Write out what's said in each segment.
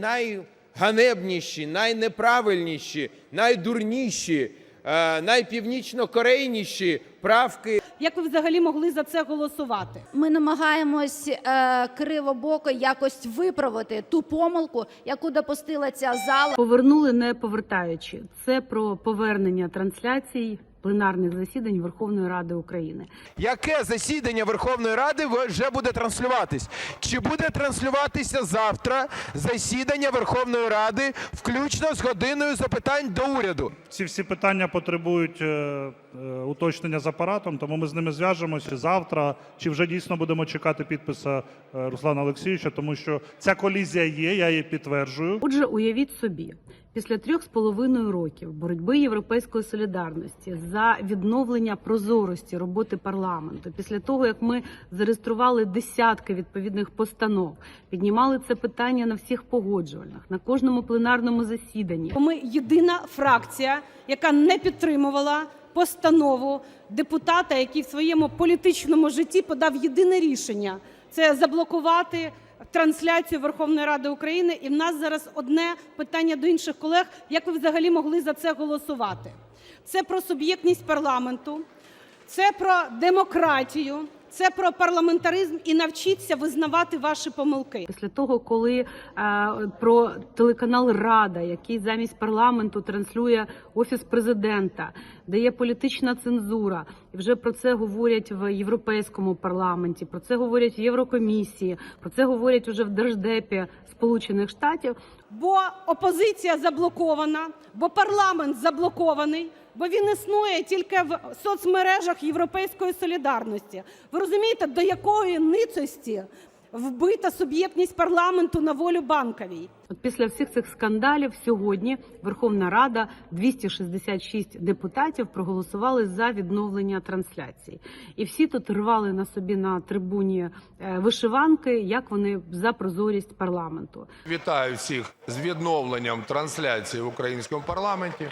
найганебніші, найнеправильніші, найдурніші, е, найпівнічнокорейніші правки Як ви взагалі могли за це голосувати? Ми намагаємось е, кривобоко якось виправити ту помилку, яку допустила ця зала. Повернули не повертаючи. Це про повернення трансляцій пленарних засідань Верховної Ради України. Яке засідання Верховної Ради вже буде транслюватись? Чи буде транслюватися завтра засідання Верховної Ради, включно з годиною запитань до уряду? Ці всі питання потребують е, е, уточнення з апаратом, тому ми з ними зв'яжемося завтра. Чи вже дійсно будемо чекати підписа е, Руслана Олексійовича, тому що ця колізія є, я її підтверджую. Отже, уявіть собі, після трьох з половиною років боротьби європейської солідарності за відновлення прозорості роботи парламенту, після того як ми зареєстрували десятки відповідних постанов, піднімали це питання на всіх погоджувальних, на кожному пленарному засіданні. Ми єдина фракція, яка не підтримувала постанову депутата, який в своєму політичному житті подав єдине рішення це заблокувати трансляцію Верховної Ради України. І в нас зараз одне питання до інших колег: як ви взагалі могли за це голосувати? Це про суб'єктність парламенту, це про демократію, це про парламентаризм і навчіться визнавати ваші помилки. Після того, коли е, про телеканал Рада, який замість парламенту транслює офіс президента, де є політична цензура, і вже про це говорять в європейському парламенті, про це говорять в Єврокомісії, про це говорять уже в держдепі Сполучених Штатів. Бо опозиція заблокована, бо парламент заблокований, бо він існує тільки в соцмережах Європейської солідарності. Ви розумієте, до якої ницості вбита суб'єктність парламенту на волю банковій? От після всіх цих скандалів сьогодні Верховна Рада 266 депутатів проголосували за відновлення трансляції, і всі тут рвали на собі на трибуні е, вишиванки, як вони за прозорість парламенту. Вітаю всіх з відновленням трансляції в українському парламенті.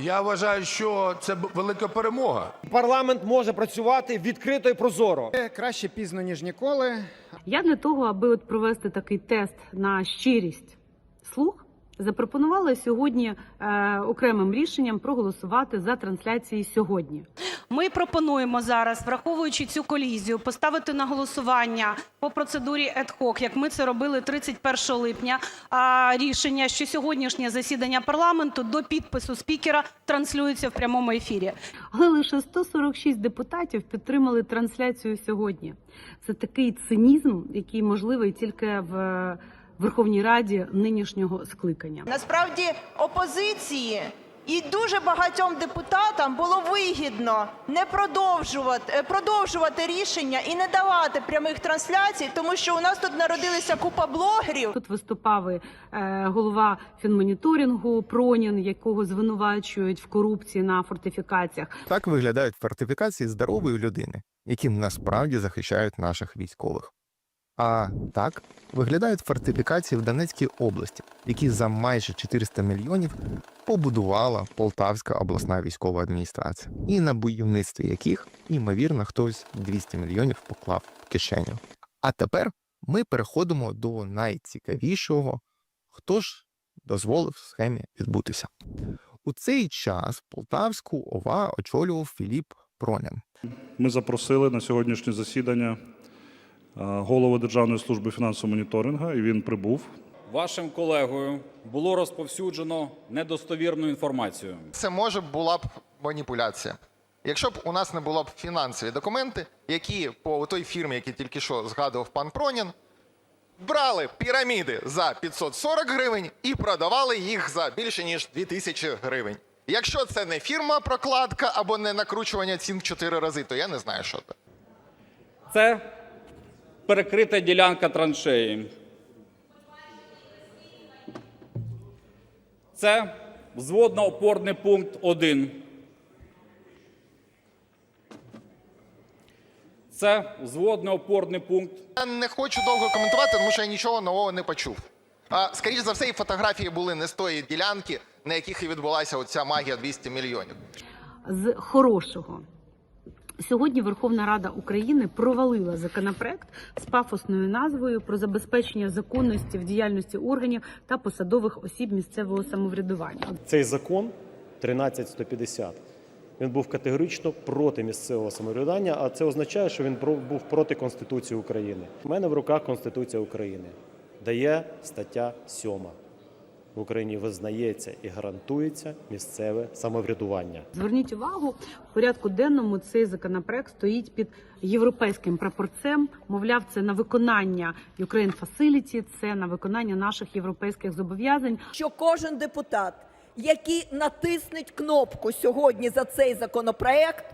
Я вважаю, що це велика перемога. Парламент може працювати відкрито і прозоро. Краще пізно, ніж ніколи. Я для того, аби от провести такий тест на щирість слух, запропонувала сьогодні е, окремим рішенням проголосувати за трансляції сьогодні. Ми пропонуємо зараз, враховуючи цю колізію, поставити на голосування по процедурі ad hoc, як ми це робили 31 липня, а, рішення, що сьогоднішнє засідання парламенту до підпису спікера транслюється в прямому ефірі. Але лише 146 депутатів підтримали трансляцію сьогодні. Це такий цинізм, який можливий тільки в Верховній Раді нинішнього скликання. Насправді опозиції і дуже багатьом депутатам було вигідно не продовжувати, е, продовжувати рішення і не давати прямих трансляцій, тому що у нас тут народилися купа блогерів. Тут виступав і, е, голова фінмоніторингу Пронін, якого звинувачують в корупції на фортифікаціях. Так виглядають фортифікації здорової людини, які насправді захищають наших військових. А так виглядають фортифікації в Донецькій області, які за майже 400 мільйонів побудувала Полтавська обласна військова адміністрація, і на будівництві яких, ймовірно, хтось 200 мільйонів поклав в кишеню. А тепер ми переходимо до найцікавішого, хто ж дозволив схемі відбутися. У цей час Полтавську ОВА очолював Філіп Пронін. Ми запросили на сьогоднішнє засідання е, голову Державної служби фінансового моніторингу, і він прибув. Вашим колегою було розповсюджено недостовірну інформацію. Це може була б маніпуляція. Якщо б у нас не було б фінансові документи, які по той фірмі, який тільки що згадував пан Пронін, брали піраміди за 540 гривень і продавали їх за більше ніж 2000 гривень. Якщо це не фірма прокладка або не накручування цін в 4 рази, то я не знаю, що це. Це перекрита ділянка траншеї. Це взводно-опорний пункт 1. Це взводно-опорний пункт Я не хочу довго коментувати, тому що я нічого нового не почув. А, скоріш за все, і фотографії були не з тої ділянки, на яких і відбулася оця магія 200 мільйонів. з хорошого. Сьогодні Верховна Рада України провалила законопроект з пафосною назвою про забезпечення законності в діяльності органів та посадових осіб місцевого самоврядування. Цей закон 13150 він був категорично проти місцевого самоврядування, а це означає, що він був проти Конституції України. У мене в руках Конституція України, де є стаття 7. В Україні визнається і гарантується місцеве самоврядування. Зверніть увагу, в порядку денному цей законопроект стоїть під європейським прапорцем. Мовляв, це на виконання Ukraine Facility, це на виконання наших європейських зобов'язань. що кожен депутат, який натиснеть кнопку сьогодні за цей законопроект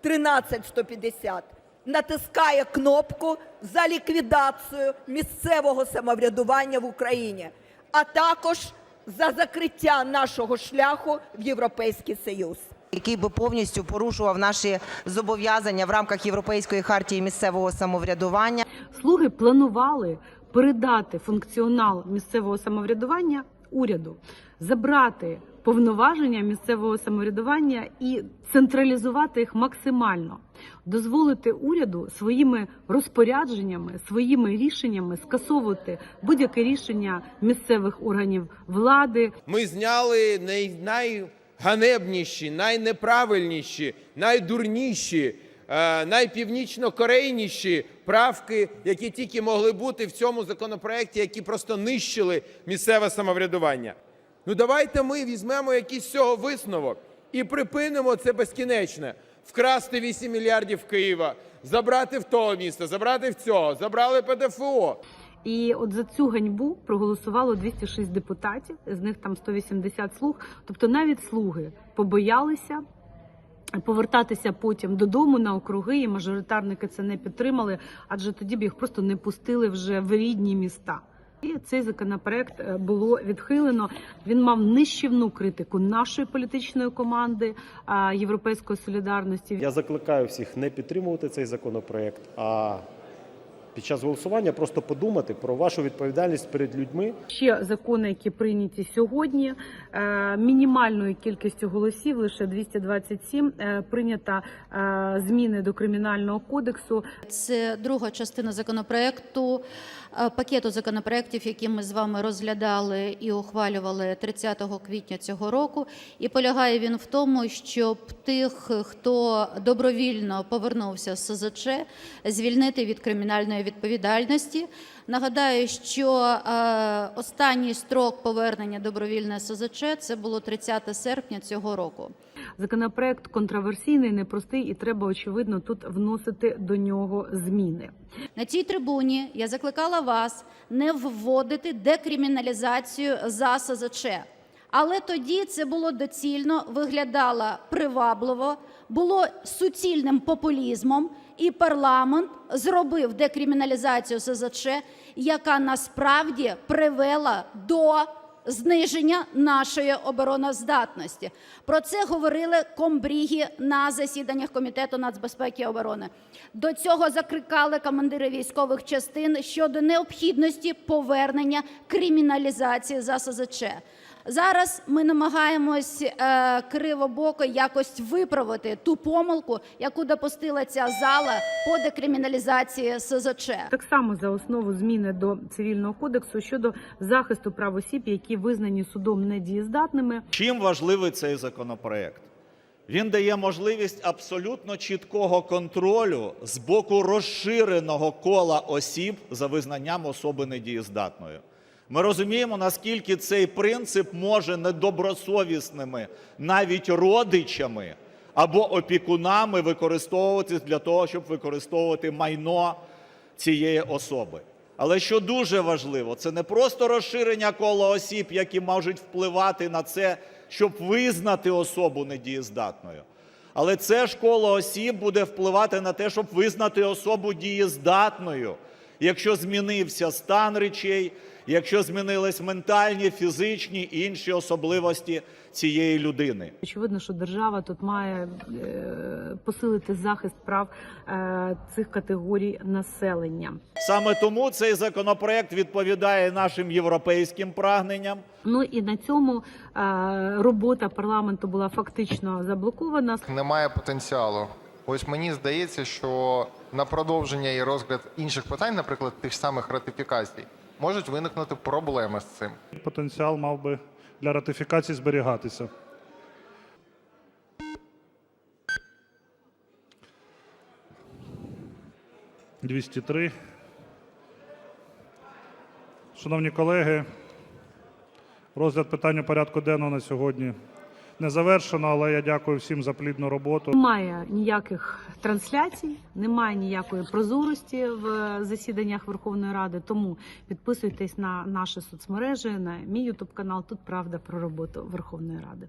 13150, натискає кнопку за ліквідацію місцевого самоврядування в Україні, а також за закриття нашого шляху в Європейський Союз. який би повністю порушував наші зобов'язання в рамках Європейської хартії місцевого самоврядування. Слуги планували передати функціонал місцевого самоврядування уряду, забрати повноваження місцевого самоврядування і централізувати їх максимально, дозволити уряду своїми розпорядженнями, своїми рішеннями скасовувати будь-яке рішення місцевих органів влади, Ми зняли най- найганебніші, найнеправильніші, найдурніші, найпівнічнокорейніші правки, які тільки могли бути в цьому законопроекті, які просто нищили місцеве самоврядування. Ну давайте ми візьмемо якийсь цього висновок і припинимо це безкінечне. Вкрасти 8 мільярдів Києва, забрати в того міста, забрати в цього, забрали ПДФО. І от за цю ганьбу проголосувало 206 депутатів, з них там 180 слуг. Тобто навіть слуги побоялися повертатися потім додому на округи, і мажоритарники це не підтримали, адже тоді б їх просто не пустили вже в рідні міста. І цей законопроект е, було відхилено. Він мав нищівну критику нашої політичної команди Європейської солідарності. Я закликаю всіх не підтримувати цей законопроект, а під час голосування просто подумати про вашу відповідальність перед людьми, Ще закони, які прийняті сьогодні, е, мінімальною кількістю голосів, лише 227, е, прийнята е, зміни до кримінального кодексу. Це друга частина законопроекту, пакету законопроектів, які ми з вами розглядали і ухвалювали 30 квітня цього року. І полягає він в тому, щоб тих, хто добровільно повернувся з СЗЧ, звільнити від кримінальної відповідальності. Нагадаю, що е, останній строк повернення добровільне СЗЧ це було 30 серпня цього року. Законопроект контроверсійний, непростий, і треба очевидно тут вносити до нього зміни. На цій трибуні я закликала вас не вводити декриміналізацію за СЗЧ. Але тоді це було доцільно, виглядало привабливо, було суцільним популізмом, і парламент зробив декриміналізацію СЗЧ, яка насправді привела до зниження нашої обороноздатності. Про це говорили комбріги на засіданнях комітету нацбезпеки і оборони. До цього закликали командири військових частин щодо необхідності повернення криміналізації за СЗЧ. Зараз ми намагаємось е, кривобоко якось виправити ту помилку, яку допустила ця зала по декриміналізації СЗЧ. Так само за основу зміни до цивільного кодексу щодо захисту прав осіб, які визнані судом недієздатними. Чим важливий цей законопроект? Він дає можливість абсолютно чіткого контролю з боку розширеного кола осіб за визнанням особи недієздатною. Ми розуміємо, наскільки цей принцип може недобросовісними навіть родичами або опікунами використовуватись для того, щоб використовувати майно цієї особи. Але що дуже важливо, це не просто розширення кола осіб, які можуть впливати на це, щоб визнати особу недієздатною. Але це ж коло осіб буде впливати на те, щоб визнати особу дієздатною, якщо змінився стан речей, якщо змінились ментальні, фізичні і інші особливості цієї людини. Очевидно, що держава тут має е, посилити захист прав е, цих категорій населення. Саме тому цей законопроект відповідає нашим європейським прагненням. Ну і на цьому е, робота парламенту була фактично заблокована. Немає потенціалу Ось мені здається, що на продовження і розгляд інших питань, наприклад, тих самих ратифікацій, можуть виникнути проблеми з цим. Потенціал мав би для ратифікації зберігатися. Двісті три. Шановні колеги, розгляд питання порядку денного на сьогодні не завершено, але я дякую всім за плідну роботу. Немає ніяких трансляцій, немає ніякої прозорості в засіданнях Верховної Ради. Тому підписуйтесь на наші соцмережі, на мій Ютуб канал. Тут правда про роботу Верховної Ради.